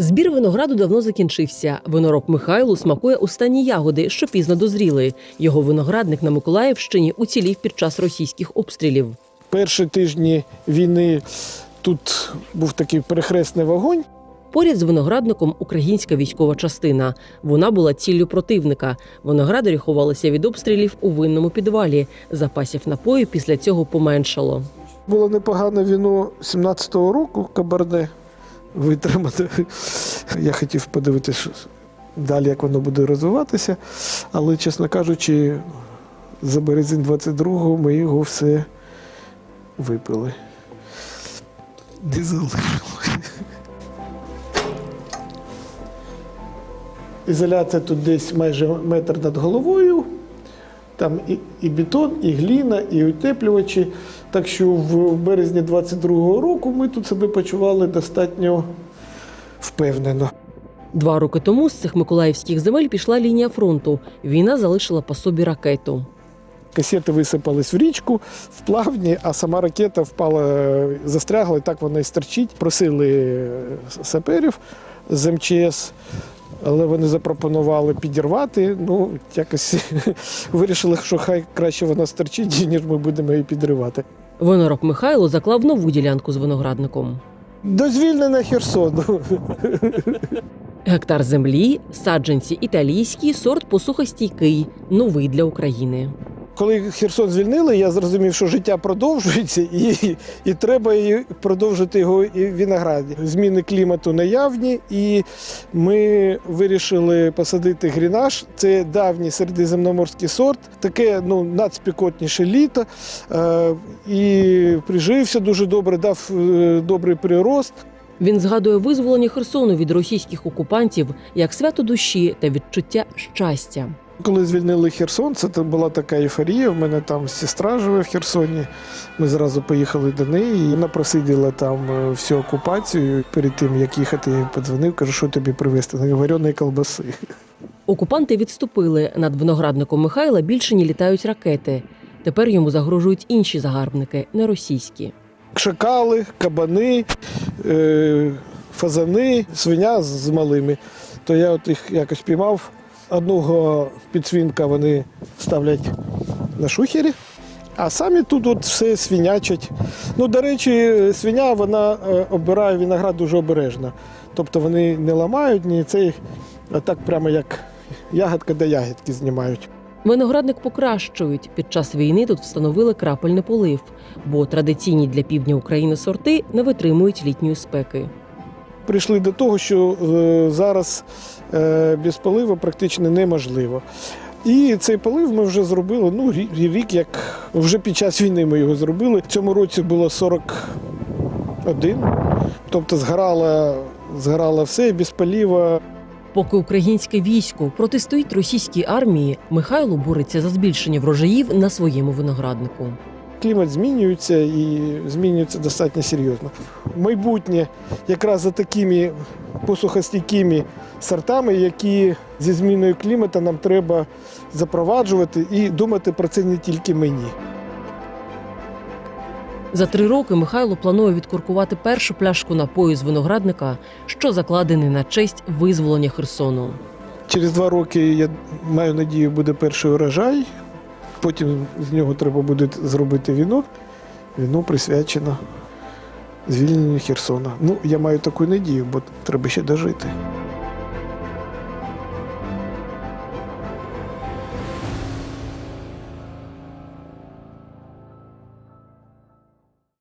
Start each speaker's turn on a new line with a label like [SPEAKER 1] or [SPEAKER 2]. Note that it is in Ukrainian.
[SPEAKER 1] Збір винограду давно закінчився. Винороб Михайло смакує останні ягоди, що пізно дозріли. Його виноградник на Миколаївщині уцілів під час російських обстрілів.
[SPEAKER 2] Перші тижні війни тут був такий перехресний вогонь.
[SPEAKER 1] Поряд з виноградником українська військова частина. Вона була ціллю противника. Виноградарі ховалися від обстрілів у винному підвалі. Запасів напою після цього поменшало.
[SPEAKER 2] Було непогане віно 17-го року кабарне витримати. Я хотів подивитися далі, як воно буде розвиватися. Але, чесно кажучи, за березень 22-го ми його все випили. Не залишилося. Ізоляція тут десь майже метр над головою. Там і, і бетон, і гліна, і утеплювачі. Так що в березні 22-го року ми тут себе почували достатньо впевнено.
[SPEAKER 1] Два роки тому з цих миколаївських земель пішла лінія фронту. Війна залишила по собі ракету.
[SPEAKER 2] Касети висипались в річку, в плавні, а сама ракета впала, застрягла, і так вона і стерчить. Просили саперів з МЧС, але вони запропонували підірвати. Ну, якось вирішили, що хай краще вона стерчить, ніж ми будемо її підривати.
[SPEAKER 1] Винороб Михайло заклав нову ділянку з виноградником.
[SPEAKER 2] Дозвільнена Херсону.
[SPEAKER 1] Гектар землі, саджанці італійські, сорт посухостійкий, новий для України.
[SPEAKER 2] Коли Херсон звільнили, я зрозумів, що життя продовжується, і, і треба і продовжити його і в винограді. Зміни клімату наявні, і ми вирішили посадити грінаж. Це давній середземноморський сорт, таке ну, надспекотніше літо. Е, і прижився дуже добре, дав е, добрий прирост.
[SPEAKER 1] Він згадує визволення Херсону від російських окупантів як свято душі та відчуття щастя.
[SPEAKER 2] Коли звільнили Херсон, це була така ейфорія. В мене там сестра живе в Херсоні. Ми зразу поїхали до неї. і Вона просиділа там е, всю окупацію. Перед тим як їхати, я подзвонив, кажу, що тобі привезти? Говорить, вареної колбаси.
[SPEAKER 1] Окупанти відступили. Над виноградником Михайла більше не літають ракети. Тепер йому загрожують інші загарбники, не російські.
[SPEAKER 2] Шакали, кабани, е, фазани, свиня з малими. То я от їх якось піймав. Одного підсвінка вони ставлять на шухері, а самі тут от все свинячать. Ну, до речі, свиня вона е, обирає виноград дуже обережно. Тобто вони не ламають ні цей, а так прямо як ягодка до ягідки знімають.
[SPEAKER 1] Виноградник покращують. Під час війни тут встановили крапельний полив, бо традиційні для півдня України сорти не витримують літньої спеки.
[SPEAKER 2] Прийшли до того, що е, зараз е, без поливу практично неможливо. І цей полив ми вже зробили ну, рі- рік, як вже під час війни ми його зробили. В цьому році було 41, тобто згорало, згорало все без полива.
[SPEAKER 1] Поки українське військо протистоїть російській армії, Михайло бореться за збільшення врожаїв на своєму винограднику.
[SPEAKER 2] Клімат змінюється і змінюється достатньо серйозно. Майбутнє якраз за такими посухостійкими сортами, які зі зміною клімату нам треба запроваджувати і думати про це не тільки мені.
[SPEAKER 1] За три роки Михайло планує відкуркувати першу пляшку напою з виноградника, що закладений на честь визволення Херсону.
[SPEAKER 2] Через два роки я маю надію, буде перший урожай. Потім з нього треба буде зробити віно. Віно присвячено звільненню Херсона. Ну, я маю таку надію, бо треба ще дожити.